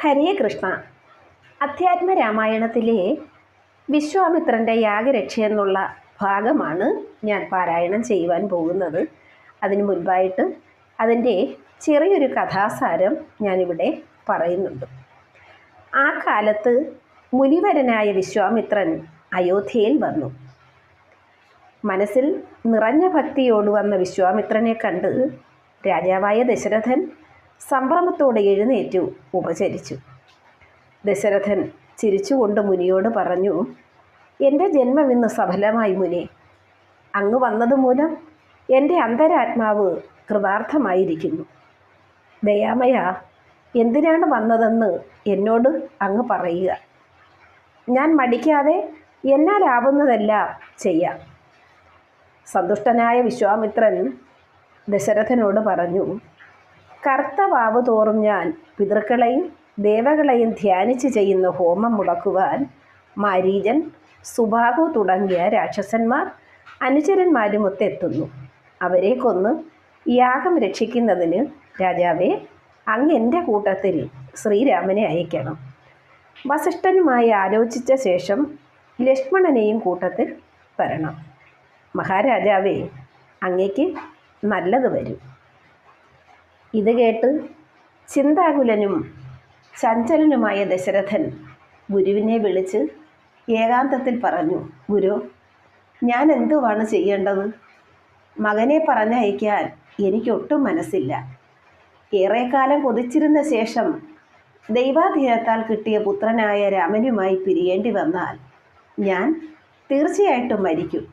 ഹരേ കൃഷ്ണ അധ്യാത്മ രാമായണത്തിലെ വിശ്വാമിത്രന്റെ യാഗരക്ഷ എന്നുള്ള ഭാഗമാണ് ഞാൻ പാരായണം ചെയ്യുവാൻ പോകുന്നത്. അതിനു മുൻപായിട്ട് അതിന്റെ ചെറിയൊരു കഥാസാരം ഞാനിവിടെ പറയുന്നുണ്ട്. ആ കാലത്ത് മുനിവരനായ വിശ്വാമിത്രൻ അയോധ്യയിൽ വന്നു. മനസ്സിൽ നിറഞ്ഞ ഭക്തിയോട് വന്ന വിശ്വാമിത്രനെ കണ്ട് രാജാവായ ദശരഥൻ സംഭ്രമത്തോടെ എഴുന്നേറ്റു ഉപചരിച്ചു. ദശരഥൻ ചിരിച്ചുകൊണ്ട് മുനിയോട് പറഞ്ഞു എന്റെ ജന്മം ഇന്ന് സഫലമായി മുനി. അങ്ങ് വന്നതുമൂലം എന്റെ അന്തരാത്മാവ് കൃതാർത്ഥമായിരിക്കുന്നു. ദയാമയ എന്തിനാണ് വന്നതെന്ന് എന്നോട് അങ്ങ് പറയുക. ഞാൻ മടിക്കാതെ എന്നാലാവുന്നതെല്ലാം ചെയ്യാം. സന്തുഷ്ടനായ വിശ്വാമിത്രൻ ദശരഥനോട് പറഞ്ഞു കർത്തവാവ് തോറും ഞാൻ പിതൃക്കളെയും ദേവകളെയും ധ്യാനിച്ച് ചെയ്യുന്ന ഹോമം മുടക്കുവാൻ മാരീജൻ സുഭാഗു തുടങ്ങിയ രാക്ഷസന്മാർ അനുചരന്മാരുമൊത്തെത്തുന്നു അവരെ കൊന്ന് യാഗം രക്ഷിക്കുന്നതിന് രാജാവെ അങ്ങ് എന്റെ കൂട്ടത്തിൽ ശ്രീരാമനെ അയക്കണം. വസിഷ്ഠനുമായി ആലോചിച്ച ശേഷം ലക്ഷ്മണനെയും കൂട്ടത്തിൽ വരണം. മഹാരാജാവേ അങ്ങയ്ക്ക് നല്ലത് വരും. ഇത് കേട്ട് ചിന്താകുലനും ചഞ്ചലനുമായ ദശരഥൻ ഗുരുവിനെ വിളിച്ച് ഏകാന്തത്തിൽ പറഞ്ഞു ഗുരു ഞാൻ എന്തുവാണ് ചെയ്യേണ്ടത്? മകനെ പറഞ്ഞയക്കാൻ എനിക്കൊട്ടും മനസ്സില്ല. ഏറെക്കാലം കൊതിച്ചിരുന്ന ശേഷം ദൈവാധീനത്താൽ കിട്ടിയ പുത്രനായ രാമനുമായി പിരിയേണ്ടി വന്നാൽ ഞാൻ തീർച്ചയായിട്ടും മരിക്കും.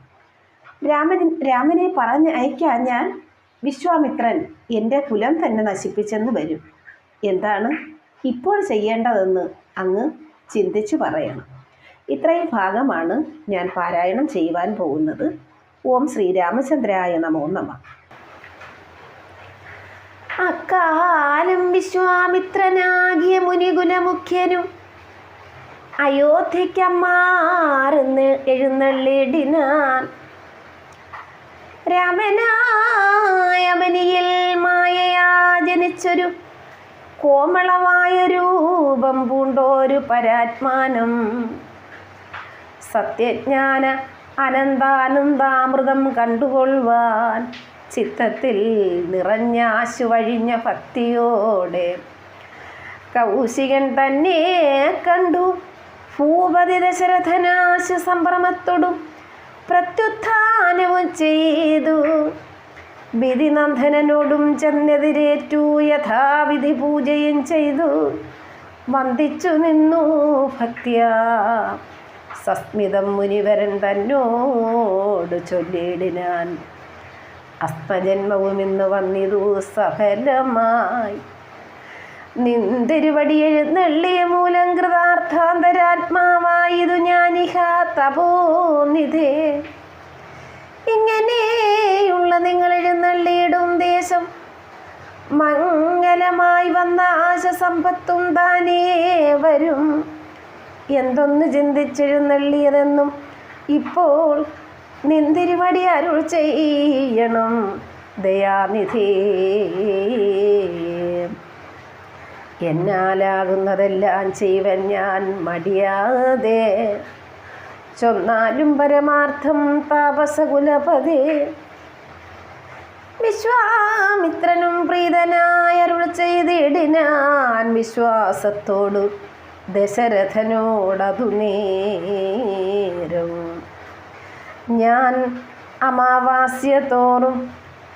രാമൻ രാമനെ പറഞ്ഞയക്കാൻ ഞാൻ വിശ്വാമിത്രൻ എന്റെ കുലം തന്നെ നശിപ്പിച്ചെന്ന് വരും. എന്താണ് ഇപ്പോൾ ചെയ്യേണ്ടതെന്ന് അങ്ങ് ചിന്തിച്ചു പറയണം. ഇത്രയും ഭാഗമാണ് ഞാൻ പാരായണം ചെയ്യുവാൻ പോകുന്നത്. ഓം ശ്രീരാമചന്ദ്രായ നമോ നമ. അക്കാലം വിശ്വാമിത്രനാകിയ മുനികുലമുഖ്യനും അയോധ്യയ്ക്കമ്മാറെന്ന് എഴുന്നള്ളിടിനാൻ രാമനായമനിയിൽ മായയാ ജനിച്ചൊരു കോമളമായ രൂപം പൂണ്ടോരു പരാത്മാനം. സത്യജ്ഞാന അനന്താനന്ദാമൃതം കണ്ടുകൊള്ളുവാൻ ചിത്തത്തിൽ നിറഞ്ഞാശു വഴിഞ്ഞ ഭക്തിയോടെ കൗശികൻ തന്നെ കണ്ടു. ഭൂപതി ദശരഥനാശ സംഭ്രമത്തോടും പ്രത്യുത്ഥാനവും ചെയ്തു. വിധിനന്ദനോടും ചെന്നെതിരേറ്റു യഥാവിധി പൂജയും ചെയ്തു. വന്ദിച്ചു നിന്നു ഭക്തിയ. സസ്മിതം മുനിവരൻ തന്നോട് ചൊല്ലിയിടിനാൻ. അസ്മജന്മവും ഇന്ന് വന്നിതു സഫലമായി. നിന്തിരുവടി എഴുന്നള്ളിയ മൂലം കൃതാർത്ഥാന്തരാത്മാവായതു ഞാനിഹ തപോനിധേ ഇങ്ങനെയുള്ള നിങ്ങൾ എഴുന്നള്ളിയിടും ദേശം. മംഗലമായി വന്ന ആശസമ്പത്തും താനേ വരും. എന്തൊന്ന് ചിന്തിച്ചെഴുന്നള്ളിയതെന്നും ഇപ്പോൾ നിന്തിരുവടി അരുൾ ചെയ്യണം ദയാനിധി. എന്നാലാകുന്നതെല്ലാം ചെയ്വൻ ഞാൻ മടിയാതെ ചൊന്നാലും പരമാർത്ഥം താപസകുലപതേ. വിശ്വാമിത്രനും പ്രീതനായ അരുൾ ചെയ്തിടിനാൻ വിശ്വാസത്തോടു ദശരഥനോടതു നേരം ഞാൻ അമാവാസ്യത്തോറും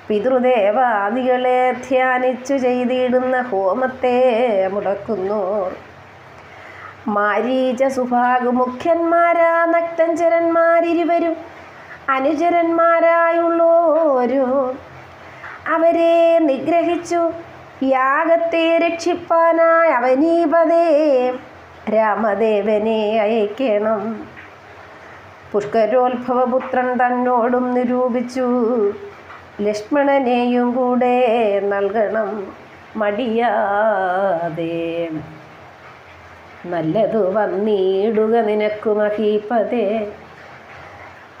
പിതൃദേവാദികളെ ധ്യാനിച്ചു ചെയ്തിടുന്ന ഹോമത്തെ മുടക്കുന്നോർ. മാരീച സുഭാഗ് മുഖ്യന്മാരാ നക്തഞ്ചരന്മാരിരുവരും അനുചരന്മാരായുള്ളോരു. അവരെ നിഗ്രഹിച്ചു. യാഗത്തെ രക്ഷിപ്പാനായി അവനീപതേ രാമദേവനെ അയക്കണം. പുഷ്കരോത്ഭവപുത്രൻ തന്നോടും നിരൂപിച്ചു. ലക്ഷ്മണനെയും കൂടെ നൽകണം മടിയാതെ. നല്ലതു വന്നിടുക നിനക്കു മഹീപതേ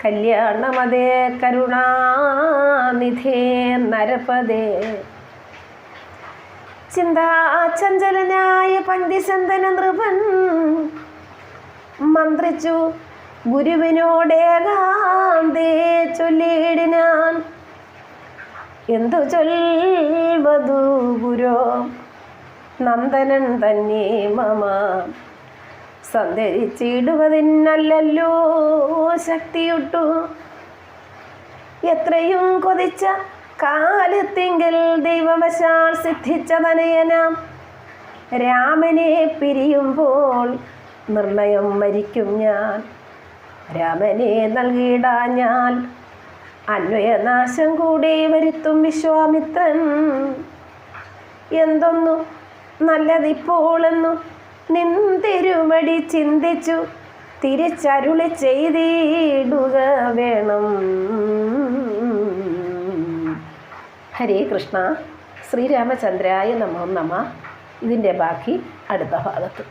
കല്യാണമതേ കരുണാനിധേ നരപദേ ചിന്താചഞ്ചലനായ പന്തിസന്തന നൃപൻ മന്ത്രിച്ചു ഗുരുവിനോടേകാന്തേ ചൊല്ലിയിടിനാൻ എന്തു ചൊൽവതു ഗുരോ നന്ദനൻ തന്നെ മമ. സന്തരിച്ചിടുവതിനല്ലല്ലോ ശക്തിയുട്ടു. എത്രയും കൊതിച്ച കാലത്തെങ്കിൽ ദൈവവശാൽ സിദ്ധിച്ച തനയനാം രാമനെ പിരിയുമ്പോൾ നിർണയം മരിക്കും ഞാൻ. രാമനെ നൽകിയിടാഞ്ഞാൽ അന്വയനാശം കൂടെ വരുത്തും വിശ്വാമിത്രൻ. എന്തൊന്നു നല്ലതിപ്പോളെന്നു നിൻ തിരുമടി ചിന്തിച്ചു. തിരിച്ചരുളി ചെയ്തിടുക വേണം. ഹരേ കൃഷ്ണ. ശ്രീരാമചന്ദ്രായ നമോ നമ. ഇതിന്റെ ബാക്കി അടുത്ത ഭാഗത്ത്.